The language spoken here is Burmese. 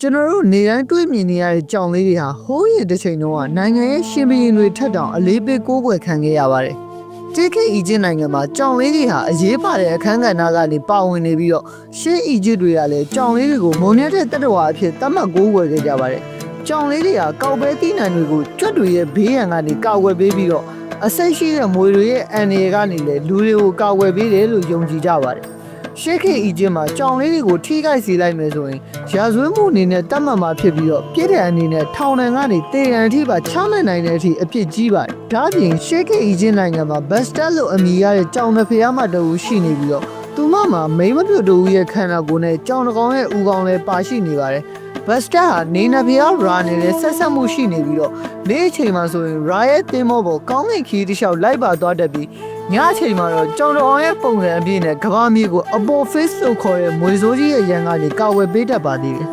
ကျွန်တော်တို့နေတိုင်းတွေ့မြင်နေရတဲ့ကြောင်လေးတွေဟာဟိုးရင်တစ်ချိန်တုန်းကနိုင်ငံရဲ့ရှင်ဘီရင်တွေထက်တောင်အလေးပေးကိုးကွယ်ခံခဲ့ရပါတယ်။တိခိအီဂျစ်နိုင်ငံမှာကြောင်လေးတွေဟာအရေးပါတဲ့အခန်းကဏ္ဍကနေပါဝင်နေပြီးတော့ရှေးအီဂျစ်တွေကလည်းကြောင်လေးတွေကိုမုံမြတ်တဲ့တတ္တဝါအဖြစ်သတ်မှတ်ကိုးကွယ်ခဲ့ကြပါတယ်။ကြောင်လေးတွေဟာကောက်ပဲတိနံတွေကိုကျွတ်တွေရဲ့ဘေးရန်ကနေကာကွယ်ပေးပြီးတော့အဆိပ်ရှိတဲ့မွေတွေရဲ့အန်ရီကနေလည်းလူတွေကိုကာကွယ်ပေးတယ်လို့ယုံကြည်ကြပါတယ်။ ရှေးခေတ်အီဂျစ်မှာကြောင်လေးတွေကိုထိခိုက်စေလိုက်မယ်ဆိုရင်ရာဇဝတ်မှုအနေနဲ့တတ်မှတ်မှာဖြစ်ပြီးတော့ပြည်တဲ့အနေနဲ့ထောင်ဒဏ်ကနေတေရန်အထိပါချမှတ်နိုင်တဲ့အထိအပြစ်ကြီးပါတယ်။ဒါ့အပြင်ရှေးခေတ်အီဂျစ်နိုင်ငံမှာဘတ်စတက်လို့အမည်ရတဲ့ကြောင်တစ်ဖျားမှတအူရှိနေပြီးတော့သူမမှာမိန်းမပြုတ်တူရဲ့ခန္ဓာကိုယ်နဲ့ကြောင်တစ်ကောင်ရဲ့ဦးကောင်လည်းပါရှိနေပါတယ်။ဘတ်စတက်ဟာနေနဖျားရာနဲ့လည်းဆက်ဆက်မှုရှိနေပြီးတော့နေ့အချိန်မှာဆိုရင်ရာရဲ့တင်မောပေါ်ကောင်းကင်ခီးတစ်လျှောက်လိုက်ပါသွားတတ်ပြီး ညအချိန်မှာတော့ကြောင်တော်အောင်ရဲ့ပုံစံအပြည့်နဲ့ကဘာမြေကိုအပေါ် face လို့ခေါ်တဲ့မွေစိုးကြီးရဲ့ရန်ကနေကာဝယ်ပေးတတ်ပါသေးတယ်